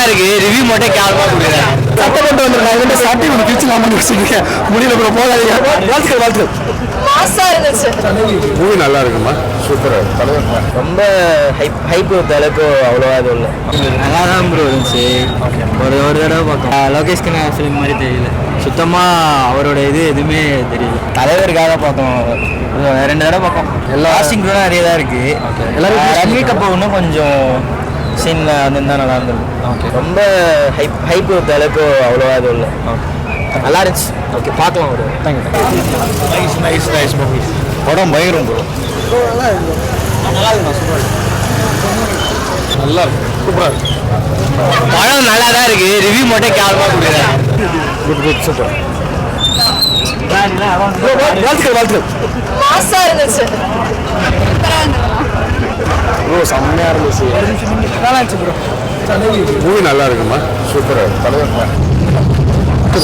தான் இருக்கு. ரிவ்யூ மட்டும் கேவலமா கொடுக்குறேன். சட்டை போட்டு வந்திருக்காங்க இவன்ட்ட சட்டை ஒன்று கிழிச்சலாமான்னு வச்சுருக்கேன். முடியல ப்ரோ போகாதீங்க. வாழ்த்துக்கள் வாழ்த்துக்கள் மாசா இருந்துச்சு. மூவி நல்லா இருக்குமா? சூப்பர் தலைவர் ரொம்ப ஹைப் ஹைப் வித்த அளவுக்கு அவ்வளோவா இது இல்லை. நல்லா தான் ப்ரோ இருந்துச்சு. ஒரு ஒரு தடவை பார்த்தோம். லோகேஷ் கண்ணா ஃபிலிம் மாதிரி தெரியல. சுத்தமாக அவரோட இது எதுவுமே தெரியல. தலைவருக்காக பார்த்தோம் ரெண்டு தடவை பார்த்தோம். எல்லா காஸ்டிங் கூட நிறைய தான் இருக்கு எல்லாரும் ரன்வீர் கப்பூர் இன்னும் கொஞ்சம் சீனில் வந்து நல்லா இருந்தது ரொம்ப ஹைப் ஹைப் வித்த அளவுக்கு அவ்வளோவா இது இல்லை. நல்லா இருந்துச்சு. ஓகே பார்க்கலாம் ஒரு நைஸ் நைஸ் நைஸ் மூவி படம் பயங்கரம் ப்ரோ நல்லா இருக்கு. சூப்பராக இருக்கு. படம் நல்லா தான் இருக்கு. ரிவ்யூ மட்டும் கேவலமா கொடுக்குறேன். குட் குட் சூப்பர் வாழ்த்துக்கள் வாழ்த்துக்கள். மாசா இருந்துச்சு. ப்ரோ செம்மையாக இருந்துச்சு. நல்லா இருந்துச்சு ப்ரோ மூவி நல்லா இருக்குமா? சூப்பர் தலைவர்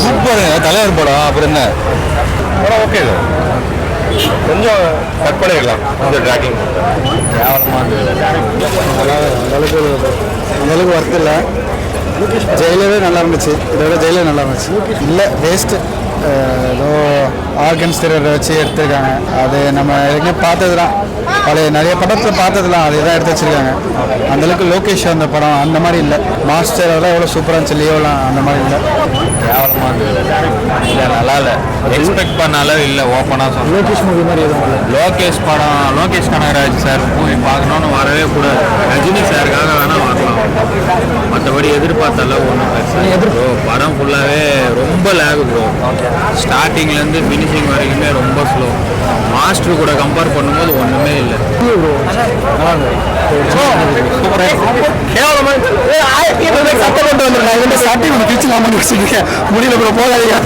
சூப்பர் தலைவர் படம். அப்புறம் என்ன? படம் ஓகே கொஞ்சம் கட் பண்ணிடலாம். கொஞ்சம் ட்ராக்கிங் அந்தளவுக்கு அந்தளவுக்கு ஒர்க் இல்லை. ஜெயிலவே நல்லா இருந்துச்சு. இதோட ஜெயிலே நல்லா இருந்துச்சு. இல்லை வேஸ்ட்டு ஏதோ ஆர்கன்ஸ் திரரை வச்சு எடுத்திருக்காங்க. அது நம்ம ஏற்கனவே பார்த்தது தான் பழைய நிறைய படத்தில் பார்த்ததுலாம் அதை தான் எடுத்து வச்சிருக்காங்க. அந்தளவுக்கு லோகேஷ் அந்த படம் அந்த மாதிரி இல்லை. மாஸ்டர் அதெல்லாம் எவ்வளோ சூப்பராக இருந்துச்சு லியோலாம் அந்த மாதிரி இல்லை. கேவலமாக இல்லை நல்லா இல்லை. எக்ஸ்பெக்ட் பண்ண அளவு இல்லை ஓப்பனாக சொல்ல லோகேஷ் மூவி மாதிரி எதுவும் இல்லை. லோகேஷ் படம் லோகேஷ் கனகராஜ் சார் மூவி பார்க்கணுன்னு வரவே கூடாது. ரஜினி சாருக்காக வேணால் வரலாம். மற்றபடி எதிர்பார்த்த அளவு ஒன்றும் பெருசு ப்ரோ படம் ஃபுல்லாகவே ரொம்ப லேக் ப்ரோ ஸ்டார்டிங்லேருந்து ஃபினிஷிங் வரைக்குமே ரொம்ப ஸ்லோ மாஸ்டர் கூட கம்பேர் பண்ணும்போது ஒன்றுமே இல்லை. முடியல ப்ரோ போகாதீங்க.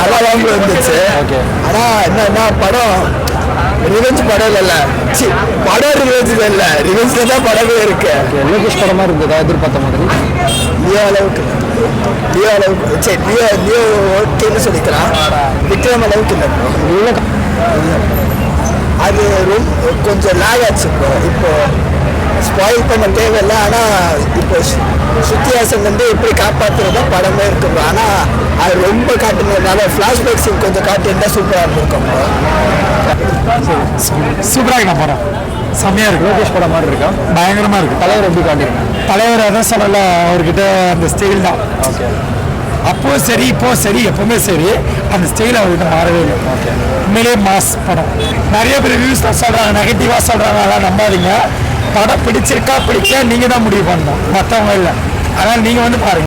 நல்லா இருந்துச்சு. ஆனால் என்னன்னா படம்? ரிவெஞ்ச் படம் இல்லைல்ல. சி படம் ரிவெஞ்ச் இல்லை. ரிவெஞ்சில் தான் படமே இருக்கு. லோகேஷ் படமாக இருந்ததா எதிர்பார்த்த மாதிரி? லியோ அளவுக்கு. லியோ அளவுக்கு. சரி லியோ லியோ ஓகேன்னு சொல்லிக்கலாம் விக்ரம் அளவுக்கு இல்லை. அது ரொம்ப கொஞ்சம் லேக் ஆச்சு இப்போ. இப்போ ஸ்பாயில் பண்ண தேவையில்லை ஆனால் இப்போ சுத்தியாசன் வந்து எப்படி காப்பாற்றுறதா படமே இருக்கு bro. ஆனால் அது ரொம்ப காட்டுனதுனால ஃப்ளாஷ்பேக் சீன் கொஞ்சம் காட்டியிருந்தா சூப்பராக இருந்திருக்கும். சூப்பராக இருக்கா படம்? செம்மையாக இருக்கு. லோகேஷ் படம் மாதிரி இருக்கா? பயங்கரமாக இருக்கு. தலைவர் எப்படி காட்டியிருக்காங்க தலைவர் அதான் சொல்லல அவர்கிட்ட அந்த ஸ்டைல் தான். ஓகே அப்போ சரி இப்போ சரி எப்பவுமே சரி அந்த ஸ்டைல் அவர்கிட்ட மாறவே இல்லை. உண்மையிலேயே மாஸ் படம். நிறைய பேர் ரிவ்யூஸ் தான் சொல்கிறாங்க நெகட்டிவாக சொல்கிறாங்க அதெல்லாம் நம்பாதீங்க. படம் பிடிச்சிருக்கா பிடிக்கல நீங்கள் தான் முடிவு பண்ணணும். மற்றவங்க இல்லை. அதனால் நீங்கள் வந்து பாருங்கள்